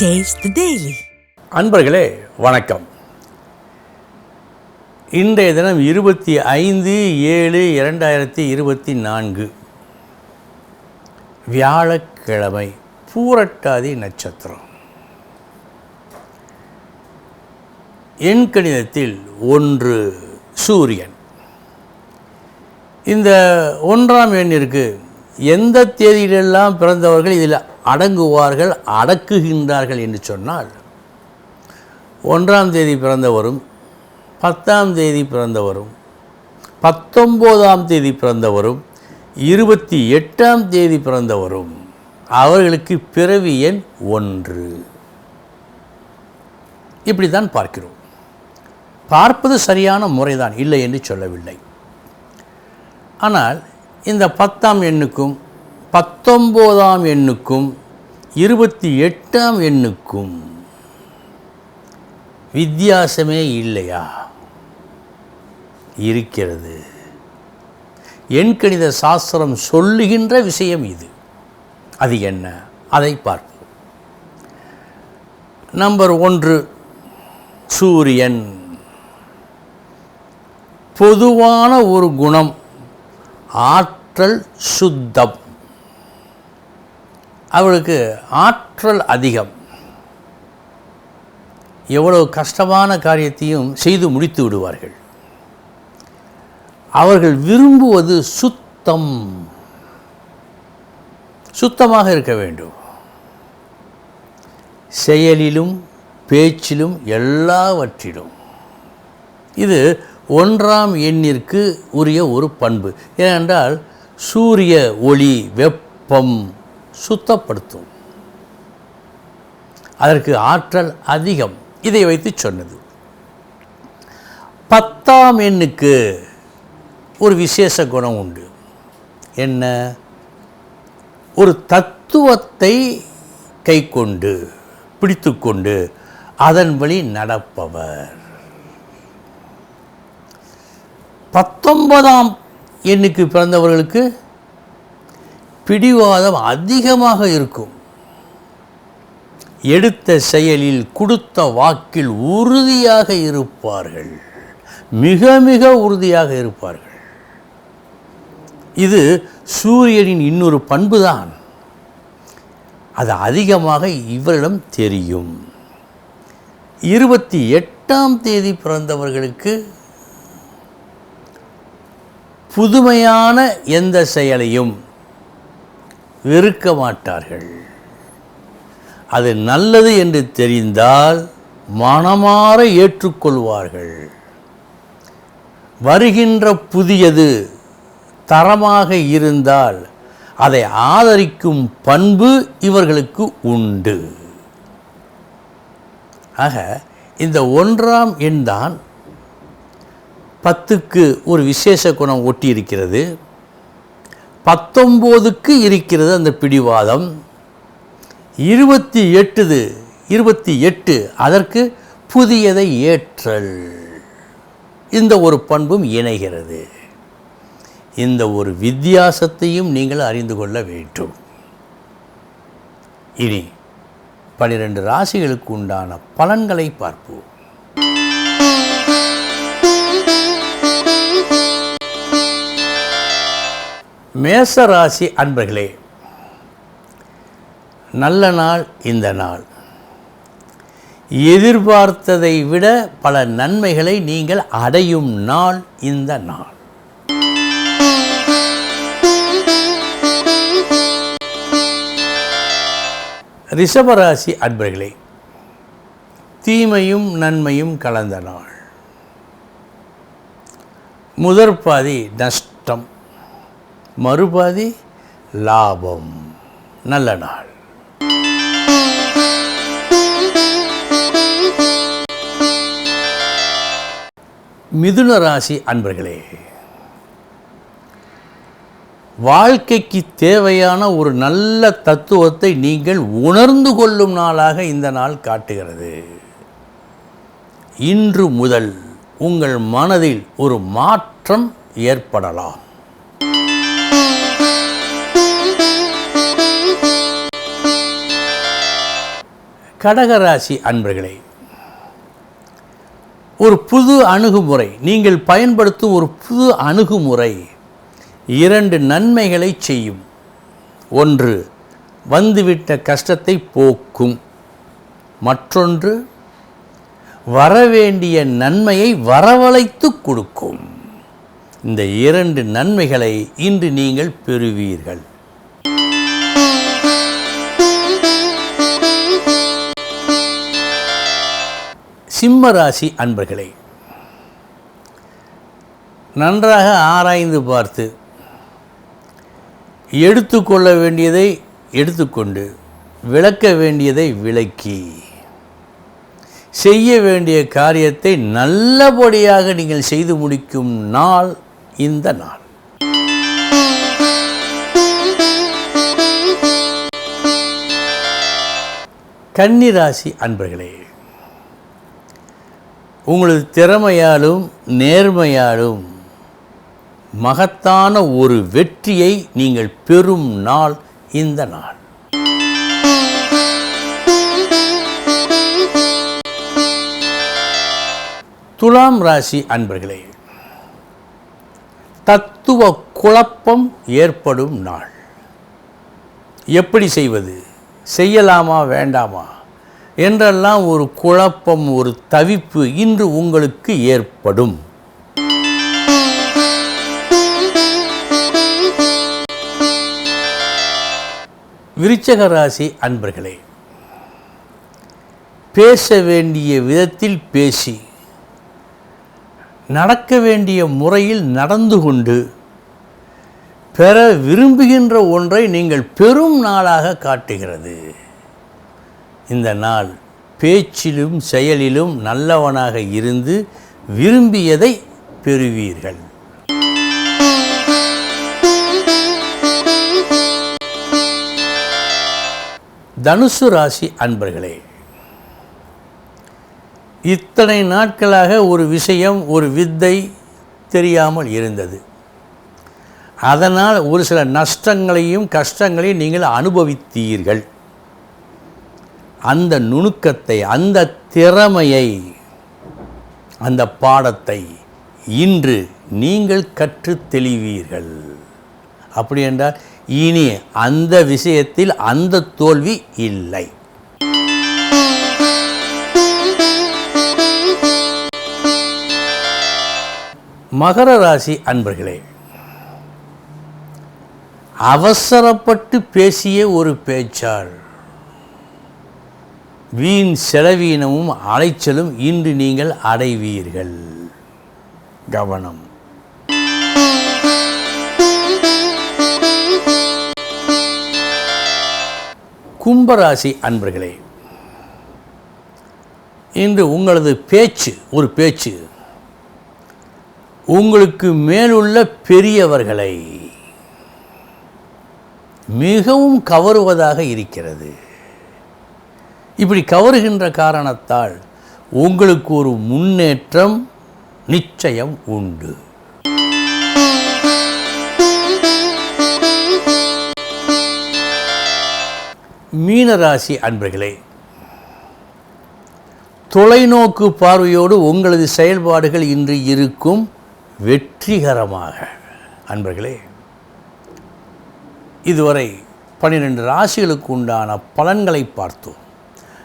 Taste அன்பர்களே வணக்கம். இன்றைய தினம் இருபத்தி ஐந்து ஏழு இரண்டாயிரத்தி இருபத்தி நான்கு. வியாழக்கிழமை பூரட்டாதி நட்சத்திரம். எண் கணிதத்தில் ஒன்று சூரியன். இந்த ஒன்றாம் எண்ணிற்கு எந்த தேதியிலெல்லாம் பிறந்தவர்கள் இதில் அடங்குவார்கள் அடக்குகின்றார்கள் என்று சொன்னால் ஒன்றாம் தேதி பிறந்தவரும் பத்தாம் தேதி பிறந்தவரும் பத்தொம்போதாம் தேதி பிறந்தவரும் இருபத்தி எட்டாம் தேதி பிறந்தவரும் அவர்களுக்கு பிறவி எண் ஒன்று. இப்படி தான் பார்க்கிறோம். பார்ப்பது சரியான முறைதான் இல்லை என்று சொல்லவில்லை. ஆனால் இந்த பத்தாம் எண்ணுக்கும் பத்தொம்போதாம் எண்ணுக்கும் இருபத்தி எட்டாம் எண்ணுக்கும் வித்தியாசமே இல்லையா? இருக்கிறது. எண்கணித சாஸ்திரம் சொல்லுகின்ற விஷயம் இது. அது என்ன? அதை பார்ப்போம். நம்பர் ஒன்று சூரியன். பொதுவான ஒரு குணம் ஆற்றல் சுத்தம். அவளுக்கு ஆற்றல் அதிகம். எவ்வளவு கஷ்டமான காரியத்தையும் செய்து முடித்து விடுவார்கள். அவர்கள் விரும்புவது சுத்தம். சுத்தமாக இருக்க வேண்டும். செயலிலும் பேச்சிலும் எல்லாவற்றிலும். இது ஒன்றாம் எண்ணிற்கு உரிய ஒரு பண்பு. ஏனென்றால் சூரிய ஒளி வெப்பம் சுத்தப்படுத்தும். அதற்கு ஆற்றல் அதிகம். இதை வைத்து சொன்னது. பத்தாம் எண்ணுக்கு ஒரு விசேஷ குணம் உண்டு. என்ன? ஒரு தத்துவத்தை கைக்கொண்டு பிடித்துக்கொண்டு அதன் வழி நடப்பவர். பத்தொன்பதாம் எண்ணுக்கு பிறந்தவர்களுக்கு பிடிவாதம் அதிகமாக இருக்கும். எடுத்த செயலில் கொடுத்த வாக்கில் உறுதியாக இருப்பார்கள். மிக மிக உறுதியாக இருப்பார்கள். இது சூரியனின் இன்னொரு பண்புதான். அது அதிகமாக இவரிடம் தெரியும். இருபத்தி எட்டாம் தேதி பிறந்தவர்களுக்கு புதுமையான எந்த செயலையும் வெறுக்க மாட்டார்கள் அது நல்லது என்று தெரிந்தால் மனமாற ஏற்றுக்கொள்வார்கள். வருகின்ற புதியது தரமாக இருந்தால் அதை ஆதரிக்கும் பண்பு இவர்களுக்கு உண்டு. ஆக இந்த ஒன்றாம் எண்தான் பத்துக்கு ஒரு விசேஷ குணம் ஒட்டியிருக்கிறது. பத்தொம்போதுக்கு இருக்கிறது அந்த பிடிவாதம். இருபத்தி எட்டுது இருபத்தி எட்டு அதற்கு புதியதை ஏற்றல். இந்த ஒரு பண்பும் இணைகிறது. இந்த ஒரு வித்தியாசத்தையும் நீங்கள் அறிந்து கொள்ள வேண்டும். இனி பனிரெண்டு ராசிகளுக்கு உண்டான பலன்களை பார்ப்போம். மேசராசி அன்பர்களே நல்ல நாள் இந்த நாள். எதிர்பார்த்ததை விட பல நன்மைகளை நீங்கள் அடையும் நாள் இந்த நாள். ரிஷபராசி அன்பர்களே தீமையும் நன்மையும் கலந்த நாள். முதற்பாதி நஷ்டம். மறுபாதி லாபம். நல்ல நாள். மிதுன ராசி அன்பர்களே வாழ்க்கைக்கு தேவையான ஒரு நல்ல தத்துவத்தை நீங்கள் உணர்ந்து கொள்ளும் நாளாக இந்த நாள் காட்டுகிறது. இன்று முதல் உங்கள் மனதில் ஒரு மாற்றம் ஏற்படலாம். கடகராசி அன்பர்களே ஒரு புது அணுகுமுறை நீங்கள் பயன்படுத்தும் ஒரு புது அணுகுமுறை இரண்டு நன்மைகளை செய்யும். ஒன்று வந்துவிட்ட கஷ்டத்தை போக்கும். மற்றொன்று வரவேண்டிய நன்மையை வரவழைத்து கொடுக்கும். இந்த இரண்டு நன்மைகளை இன்று நீங்கள் பெறுவீர்கள். சிம்ம ராசி அன்பர்களே நன்றாக ஆராய்ந்து பார்த்து எடுத்துக்கொள்ள வேண்டியதை எடுத்துக்கொண்டு விளக்க வேண்டியதை விளக்கி செய்ய வேண்டிய காரியத்தை நல்லபடியாக நீங்கள் செய்து முடிக்கும் நாள் இந்த நாள். கன்னிராசி அன்பர்களே உங்களது திறமையாலும் நேர்மையாலும் மகத்தான ஒரு வெற்றியை நீங்கள் பெறும் நாள் இந்த நாள். துலாம் ராசி அன்பர்களே தத்துவ குழப்பம் ஏற்படும் நாள். எப்படி செய்வது? செய்யலாமா வேண்டாமா? என்றெல்லாம் ஒரு குழப்பம் ஒரு தவிப்பு இன்று உங்களுக்கு ஏற்படும். விருச்சக ராசி அன்பர்களே பேச வேண்டிய விதத்தில் பேசி நடக்க வேண்டிய முறையில் நடந்து கொண்டு பெற விரும்புகின்ற ஒன்றை நீங்கள் பெரும் நாளாக காட்டுகிறது. இந்த நாள் பேச்சிலும் செயலிலும் நல்லவனாக இருந்து விரும்பியதை பெறுவீர்கள். தனுசு ராசி அன்பர்களே இத்தனை நாட்களாக ஒரு விஷயம் ஒரு வித்தை தெரியாமல் இருந்தது. அதனால் ஒரு சில நஷ்டங்களையும் கஷ்டங்களையும் நீங்கள் அனுபவித்தீர்கள். அந்த நுணுக்கத்தை அந்த திறமையை அந்த பாடத்தை இன்று நீங்கள் கற்று தெளிவீர்கள். அப்படி என்றால் இனி அந்த விஷயத்தில் அந்த தோல்வி இல்லை. மகர ராசி அன்பர்களே அவசரப்பட்டு பேசிய ஒரு பேச்சாள் வீண் செலவீனமும் அலைச்சலும் இன்று நீங்கள் அடைவீர்கள். கவனம். கும்பராசி அன்பர்களே இன்று உங்களது பேச்சு ஒரு பேச்சு உங்களுக்கு மேலுள்ள பெரியவர்களை மிகவும் கவருவதாக இருக்கிறது. இப்படி கவருகின்ற காரணத்தால் உங்களுக்கு ஒரு முன்னேற்றம் நிச்சயம் உண்டு. மீனராசி அன்பர்களே தொலைநோக்கு பார்வையோடு உங்களது செயல்பாடுகள் இன்று இருக்கும் வெற்றிகரமாக. அன்பர்களே இதுவரை பன்னிரெண்டு ராசிகளுக்கு உண்டான பலன்களை பார்த்தோம்.